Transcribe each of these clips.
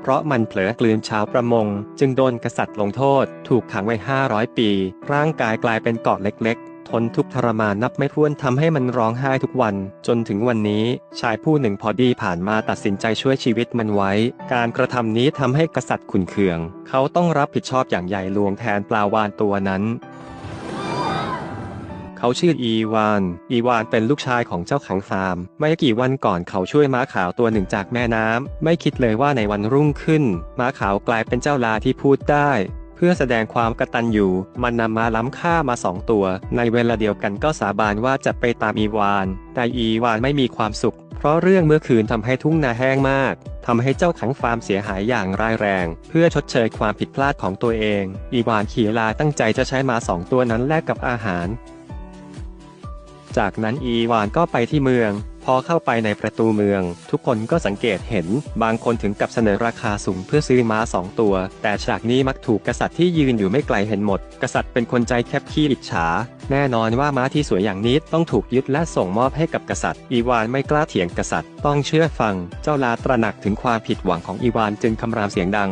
เพราะมันเผลอกลืนชาวประมง จึงโดนกษัตริย์ลงโทษ ถูกขังไว้ 500 ปี ร่างกายกลายเป็นเกาะเล็กๆ ทนทุกข์ทรมานนับไม่ถ้วนทำให้มันร้องไห้ทุกวัน จนถึงวันนี้ ชายผู้หนึ่งพอดีผ่านมาตัดสินใจช่วยชีวิตมันไว้ การกระทำนี้ทำให้กษัตริย์ขุนเคือง เขาต้องรับผิดชอบอย่างใหญ่หลวงแทนปลาวานตัวนั้น เขาชื่ออีวาน อีวานเป็นลูกชายของเจ้าขังฟาร์มไม่กี่วันก่อนเขาช่วยม้าขาวตัวหนึ่งจากแม่น้ำ ไม่คิดเลยว่าในวันรุ่งขึ้น ม้าขาวกลายเป็นเจ้าลาที่พูดได้เพื่อแสดงความกตัญญูมันนำมาล้ำค่ามาสองตัว ในเวลาเดียวกันก็สาบานว่าจะไปตามอีวาน แต่อีวานไม่มีความสุข เพราะเรื่องเมื่อคืนทำให้ทุ่งนาแห้งมากทำให้เจ้าขังฟาร์มเสียหายอย่างร้ายแรง เพื่อชดเชยความผิดพลาดของตัวเอง อีวานขี่ลาตั้งใจจะใช้ม้าสองตัวนั้นแลกกับอาหาร จากนั้นอีวานก็ไปที่เมือง พอเข้าไปในประตูเมือง ทุกคนก็สังเกตเห็น บางคนถึงกับเสนอราคาสูงเพื่อซื้อม้าสองตัว แต่ฉากนี้มักถูกกษัตริย์ที่ยืนอยู่ไม่ไกลเห็นหมด กษัตริย์เป็นคนใจแคบขี้อิจฉา แน่นอนว่าม้าที่สวยอย่างนี้ต้องถูกยึดและส่งมอบให้กับกษัตริย์ อีวานไม่กล้าเถียงกษัตริย์ ต้องเชื่อฟัง เจ้าลาตระหนักถึงความผิดหวังของอีวานจึงคำรามเสียงดัง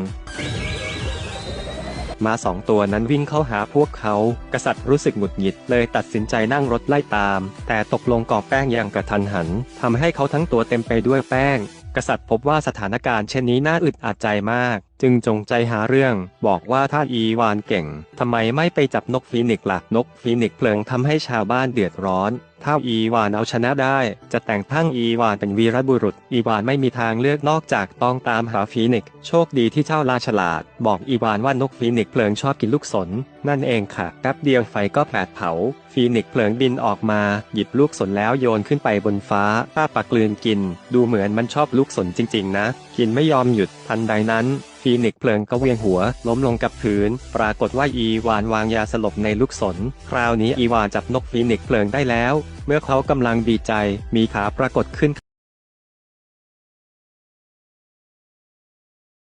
ม้าสองตัวนั้นวิ่งเข้าหาพวกเขา กษัตริย์รู้สึกหงุดหงิดเลยตัดสินใจนั่งรถไล่ตาม แต่ตกลงกอบแป้งอย่างกระทันหันทำให้เขาทั้งตัวเต็มไปด้วยแป้ง กษัตริย์พบว่าสถานการณ์เช่นนี้น่าอึดอัดใจมาก จึงจงใจหาเรื่อง บอกว่าถ้าอีวานเก่งทำไมไม่ไปจับนกฟีนิกซ์ล่ะนกฟีนิกซ์เพลิงทำให้ชาวบ้านเดือดร้อนถ้าอีวานเอาชนะได้ จะแต่งตั้งอีวานเป็นวีรบุรุษ อีวานไม่มีทางเลือกนอกจากต้องตามหาฟีนิกซ์โชคดีที่เจ้าลาฉลาด บอกอีวานว่านกฟีนิกซ์เพลิงชอบกินลูกสน นั่นเองค่ะแป๊บเดียวไฟก็แผดเผา ฟีนิกซ์เพลิงบินออกมา หยิบลูกสนแล้วโยนขึ้นไปบนฟ้าป้าปากกลืนกิน ดูเหมือนมันชอบลูกสนจริง ๆ นะ กินไม่ยอมหยุดทันใดนั้น ฟีนิกเพลิงก็เวียงหัว ล้มลงกับพื้น ปรากฏว่าอีวานวางยาสลบในลูกสนคราวนี้อีวานจับนกฟีนิกเพลิงได้แล้ว เมื่อเขากำลังดีใจ มีขาปรากฏขึ้น